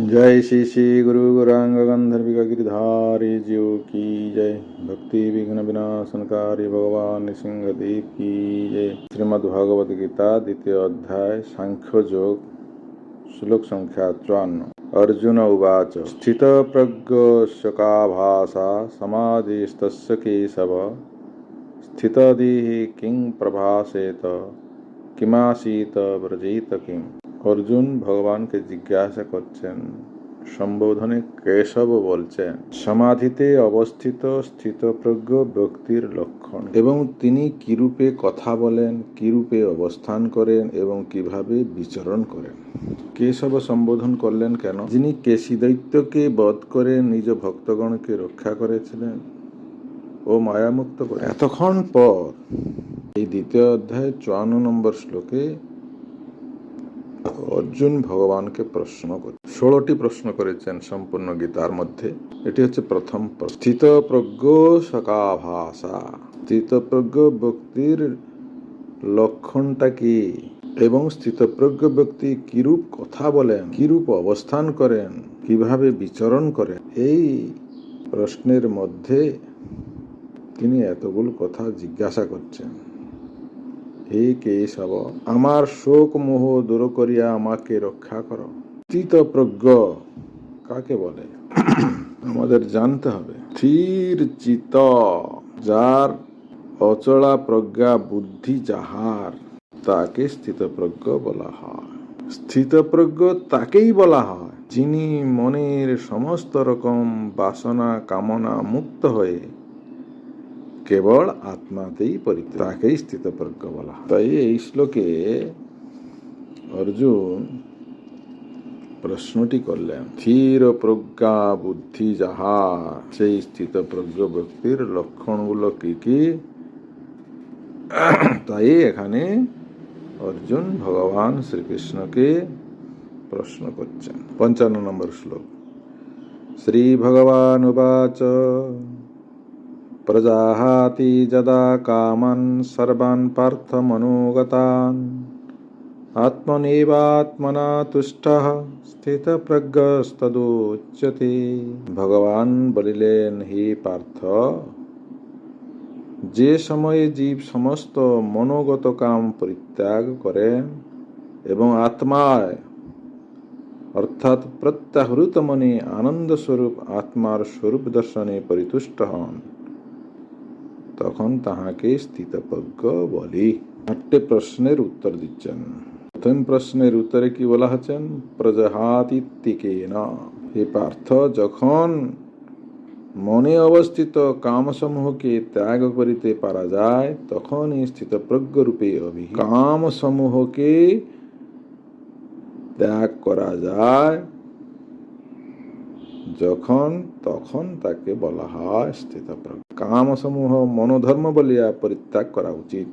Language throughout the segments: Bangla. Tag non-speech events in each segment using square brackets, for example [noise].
जय श्री श्री गुरु गौरांग गंधर्विका गिरिधारी जीव की जय। भक्ति विघ्न विनाशनकारी भगवान सिंहदेव की जय। श्रीमद् भगवद गीता द्वितीय अध्याय, सांख्य योग श्लोक संख्या चुवान्न अर्जुन उवाच, स्थित प्रज्ञस्य का भाषा समाधिस्तस्य केशव स्थितदिः किं प्रभासेत? কিমাসিত ব্রজেত কিম? অর্জুন ভগবানকে জিজ্ঞাসা করছেন, সম্বোধনে কেশব বলছেন, সমাধিতে অবস্থিত স্থিতপ্রজ্ঞ ব্যক্তির লক্ষণ। এবং তিনি কিরূপে কথা বলেন, কিরূপে অবস্থান করেন এবং কীভাবে বিচরণ করেন? কেশব সম্বোধন করলেন কেন? যিনি কেশী দৈত্যকে বধ করে নিজ ভক্তগণকে রক্ষা করেছিলেন ও মায়ামুক্ত করে। এতক্ষণ পর এই দ্বিতীয় অধ্যায় চুয়ান্ন নম্বর শ্লোকে অর্জুন ভগবানকে প্রশ্ন করে ষোলোটি প্রশ্ন করেছেন সম্পূর্ণ গীতার মধ্যে। এটি হচ্ছে প্রথম। স্থিত প্রজ্ঞ সকা ভাষা স্থিত প্রজ্ঞ ব্যক্তির লক্ষণটা কি? এবং স্থিতপ্রজ্ঞ ব্যক্তি কিরূপ কথা বলেন? কিরূপ অবস্থান করেন? কীভাবে বিচরণ করেন? এই প্রশ্নের মধ্যে তিনি এতগুলো কথা জিজ্ঞাসা করছেন। হে কেশব, আমার শোক মোহ দূর করিয়া আমাকে রক্ষা কর। প্রজ্ঞ কাকে বলে? আমাদের জানতে হবে। স্থির চিত যার অচলা প্রজ্ঞা বুদ্ধি যাহার, তাকে স্থিতপ্রজ্ঞ বলা হয়। স্থিতপ্রজ্ঞ তাকেই বলা হয়, যিনি মনের সমস্ত রকম বাসনা কামনা মুক্ত হয়ে কেবল আত্মাতেই পরিত্রাণ। তাকেই স্থিতপ্রজ্ঞ বলা তাই এই শ্লোকে অর্জুন প্রশ্নটি করলেন স্থির প্রজ্ঞা বুদ্ধি যাহা, সেই স্থিত প্রজ্ঞ ব্যক্তির লক্ষণগুলো কি কি? তাই এখানে অর্জুন ভগবান শ্রীকৃষ্ণকে প্রশ্ন করছেন। পঞ্চান্ন নম্বর শ্লোক শ্রী ভগবান উবাচ প্রজাহাতি যদা কামান সর্বান পার্থমনুগতান আত্মনেবাত্মনা তুষ্ট স্থিতপ্রজ্ঞস্তদুচ্যতে ভগবান বলিলেন হে পার্থ যে সময়ে জীব সমস্ত মনোগত কাম পরিত্যাগ করেন এবং আত্মায় অর্থাৎ প্রত্যাহৃত মনে আনন্দ স্বরূপ আত্মার স্বরূপ দর্শনে পরিতুষ্ট হন তখন তাহাকে স্থিতপ্রজ্ঞ বলি। আটটি প্রশ্নের উত্তর দিচ্ছেন। প্রথম প্রশ্নের উত্তরে কি বলা হচ্ছেন? প্রজাহাতিত্বিকেনা হে পার্থ, যখন মনে অবস্থিত কামসমূহকে ত্যাগ করিতে পারা যায়, তখনই স্থিতপ্রজ্ঞ রূপে অভি কামসমূহকে ত্যাগ করা যায় যখন তখন তাকে বলা হয় স্থিতপ্রজ্ঞ। কামসমূহ মনোধর্ম বলিয়া পরিত্যাগ করা উচিত।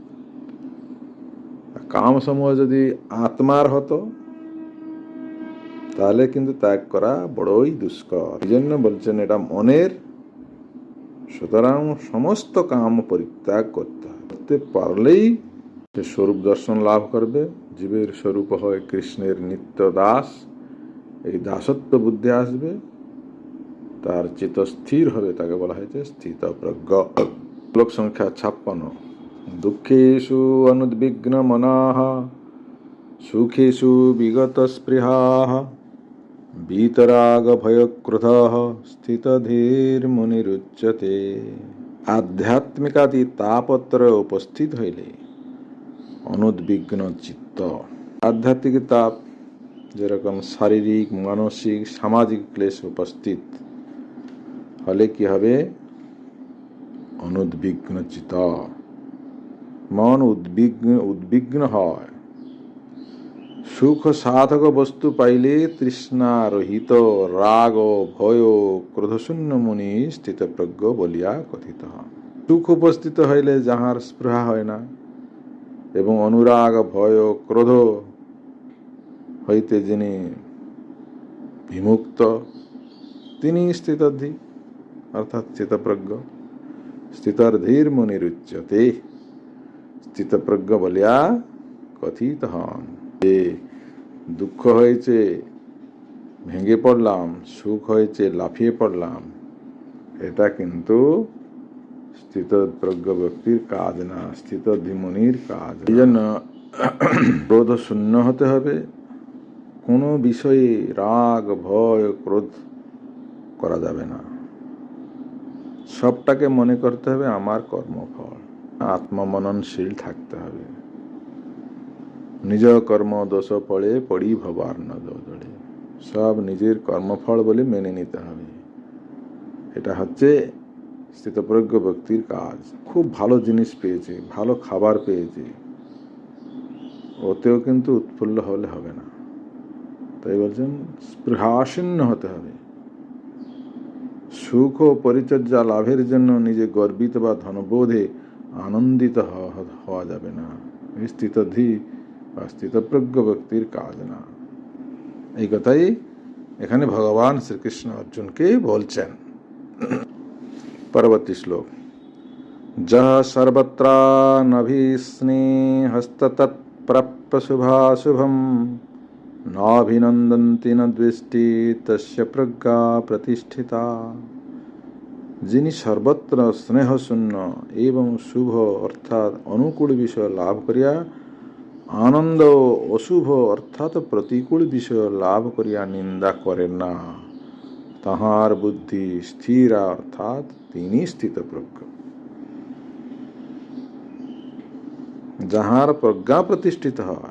কামসমূহ যদি আত্মার হতো, তাহলে কিন্তু ত্যাগ করা বড়ই দুষ্কর। এই জন্য বলছেন এটা মনের। সুতরাং সমস্ত কাম পরিত্যাগ করতে করতে পারলেই সে স্বরূপ দর্শন লাভ করবে। জীবের স্বরূপ হয় কৃষ্ণের নিত্য দাস। এই দাসত্ব বুদ্ধি আসবে। তার চিত স্থির হবে তাকে বলা হয়েছে স্থিত প্রজ্ঞ। লোক সংখ্যা ছাপ্পান্ন। দুঃখেষু অনুদ্বিগ্ন মনাহ, সুখেষু বিগত স্পৃহাহ, বিতরাগ ভয়ক্রোধ স্থিতধীর মুনিরুচ্যতে। আধ্যাত্মিকাদি তাপত্র উপস্থিত হইলে অনুদ্বিগ্ন চিত্ত। আধ্যাত্মিক তাপ যেরকম শারীরিক, মানসিক, সামাজিক ক্লেশ উপস্থিত। হলে কি হবে? অনুদ্বিগ্ন চিত্ত মন উদ্বিগ্ন উদ্বিগ্ন হয়। সুখ সাধক বস্তু পাইলে তৃষ্ণা রহিত রাগ ভয় ক্রোধশূন্য মুনি স্থিতপ্রজ্ঞ বলিয়া কথিত সুখ উপস্থিত হইলে যাহার স্পৃহা হয় না এবং অনুরাগ, ভয় ক্রোধ হইতে যিনি বিমুক্ত, তিনি স্থিতধি। অর্থাৎ স্থিতপ্রজ্ঞ। স্থিতর্ধীর মুনিরুচ্যতে স্থিতপ্রজ্ঞ বলিয়া কথিত হন। যে দুঃখ হয়েছে, ভেঙে পড়লাম, সুখ হয়েছে, লাফিয়ে পড়লাম, এটা কিন্তু স্থিত প্রজ্ঞ ব্যক্তির কাজ না স্থিত ধীমনির কাজ এই জন্য ক্রোধ শূন্য হতে হবে। কোনো বিষয়ে রাগ, ভয়, ক্রোধ করা যাবে না। সবটাকে মনে করতে হবে আমার কর্মফল। আত্মমননশীল থাকতে হবে। নিজ কর্ম দোষ ফলে পড়ি ভবার ন সব নিজের কর্মফল বলে মেনে নিতে হবে। এটা হচ্ছে স্থিতপ্রজ্ঞ ব্যক্তির কাজ। খুব ভালো জিনিস পেয়েছে, ভালো খাবার পেয়েছে। ওতেও কিন্তু উৎফুল্ল হলে হবে না। তাই বলছেন স্পৃহাশীন্য হতে হবে। সুখ ও পরিচর্যা লাভের জন্য নিজে গর্বিত বা ধনবোধে আনন্দিত হওয়া- হওয়া যাবে না। এই স্থিতধি বা স্থিতপ্রজ্ঞ ব্যক্তির কাজ না। এই কথাই এখানে ভগবান শ্রীকৃষ্ণ অর্জুনকে বলছেন। পরবর্তী শ্লোক। যহ সর্বত্রানভিস্নেহস্তৎপ্রাপ্য শুভাশুভম। নাভিনন্দন্তি ন দৃষ্টি তস্য প্রজ্ঞা প্রতিষ্ঠিতা যিনি সর্বত্র স্নেহশূন্য এবং শুভ অর্থাৎ অনুকূল বিষয় লাভ করিয়া আনন্দ ও অশুভ অর্থাৎ প্রতিকূল বিষয় লাভ করিয়া নিন্দা করেন না তাহার বুদ্ধি স্থিরা অর্থাৎ তিনি স্থিতপ্রজ্ঞ যাহার প্রজ্ঞা প্রতিষ্ঠিত হয়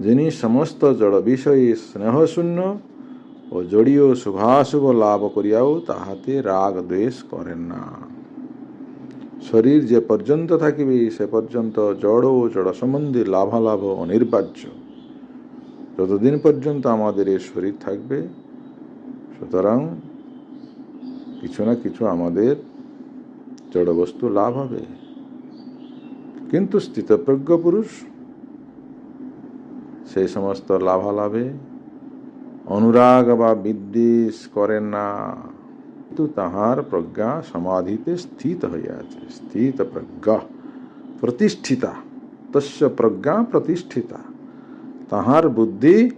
যিনি সমস্ত জড় বিষয়ে স্নেহশূন্য ও জড়ীয় শুভাশুভ লাভ করিয়াও তাহাতে রাগ দ্বেষ করেন না। শরীর যে পর্যন্ত থাকিবে, সে পর্যন্ত জড় ও জড় সম্বন্ধে লাভালাভ অনির্বাহ্য। যতদিন পর্যন্ত আমাদের এই শরীর থাকবে, সুতরাং কিছু না কিছু আমাদের জড়বস্তু লাভ হবে। কিন্তু স্থিতপ্রজ্ঞ পুরুষ সেই সমস্ত লাভালাভে অনুরাগ বা বিদ্বেষ করেন না। কিন্তু তাহার প্রজ্ঞা সমাধিতে স্থিত হইয়াছে স্থিত প্রজ্ঞা প্রতিষ্ঠিতা, তস্য প্রজ্ঞা প্রতিষ্ঠিতা। তাহার বুদ্ধি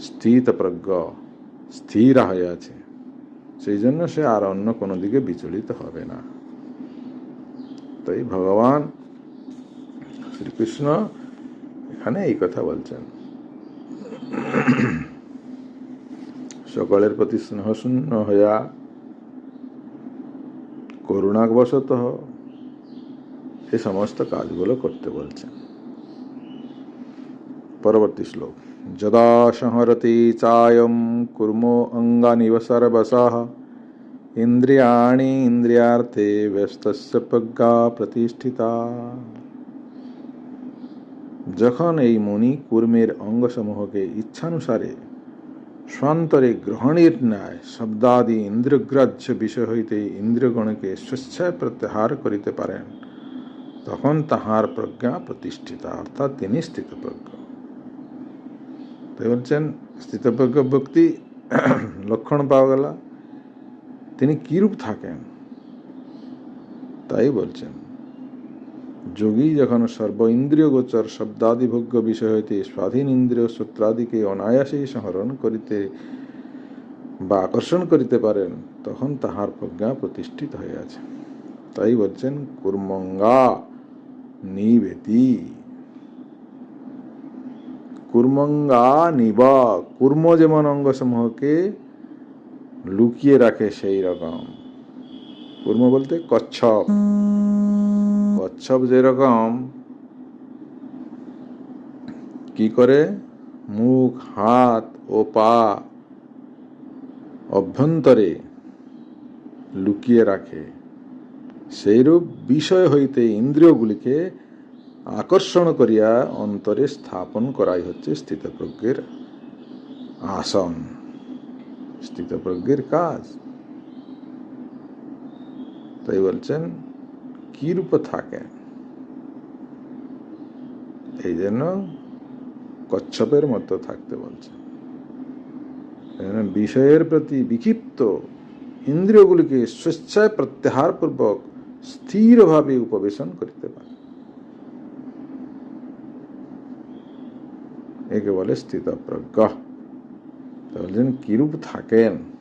স্থিত প্রজ্ঞ স্থির হইয়াছে সেই জন্য সে আর অন্য কোনো দিকে বিচলিত হবে না। তাই ভগবান শ্রীকৃষ্ণ এখানে এই কথা বলছেন। সকলের প্রতি স্নেহশূন্য হইয়া করুণাবশত এই সমস্ত কাজগুলো করতে বলছেন। পরবর্তী শ্লোক। যদা সংহরতি চায়ম কুর্মো অঙ্গানিব সর্বসঃ ইন্দ্রিয়াণি ইন্দ্রিয়ার্থে ব্যস্তস্য প্রজ্ঞা প্রতিষ্ঠিতা। যখন এই মুনি কুর্মের অঙ্গসমূহকে ইচ্ছানুসারে স্বান্তরে গ্রহণের ন্যায় শব্দাদি ইন্দ্রগ্রাহ্য বিষয় হইতে ইন্দ্রগণকে স্বেচ্ছায় প্রত্যাহার করিতে পারেন, তখন তাহার প্রজ্ঞা প্রতিষ্ঠিতা, অর্থাৎ তিনি স্থিতপ্রজ্ঞ। তাই বলছেন, স্থিতপ্রজ্ঞ ব্যক্তি [clears throat] লক্ষণ পাওয়া গেল। তিনি কিরূপ থাকেন? তাই বলছেন যোগী যখন সর্ব ইন্দ্রিয় গোচর শব্দাদিভোগ্য বিষয় হইতে স্বাধীন ইন্দ্রিয় সূত্রাদিকে অনায়াসেই সংহরণ করিতে বা আকর্ষণ করিতে পারেন, তখন তাহার প্রজ্ঞা প্রতিষ্ঠিত হইয়াছে। তাই বলছেন, কুর্মঙ্গা নিবেতি। কুর্মঙ্গা নিব। কুর্ম যেমন অঙ্গসমূহকে লুকিয়ে রাখে, সেই রকম। কুর্ম বলতে কচ্ছপ। কচ্ছপ যেরকম, কি করে? মুখ, হাত ও পা অভ্যন্তরে লুকিয়ে রাখে। সেইরূপ বিষয় হইতে ইন্দ্রিয়গুলিকে আকর্ষণ করিয়া অন্তরে স্থাপন করাই হচ্ছে স্থিতপ্রজ্ঞের আসন। স্থিতপ্রজ্ঞের কাজ। তাই বলছেন কিরূপ থাকে? এই জন্য কচ্ছপের মতো থাকতে জন্য বিষয়ের প্রতি বিক্ষিপ্ত ইন্দ্রিয়গুলিকে স্বেচ্ছায় প্রত্যাহার পূর্বক স্থিরভাবে উপবেশন করিতে পারে। একে বলে স্থিতপ্রজ্ঞ। তা বলছেন কিরূপ থাকেন?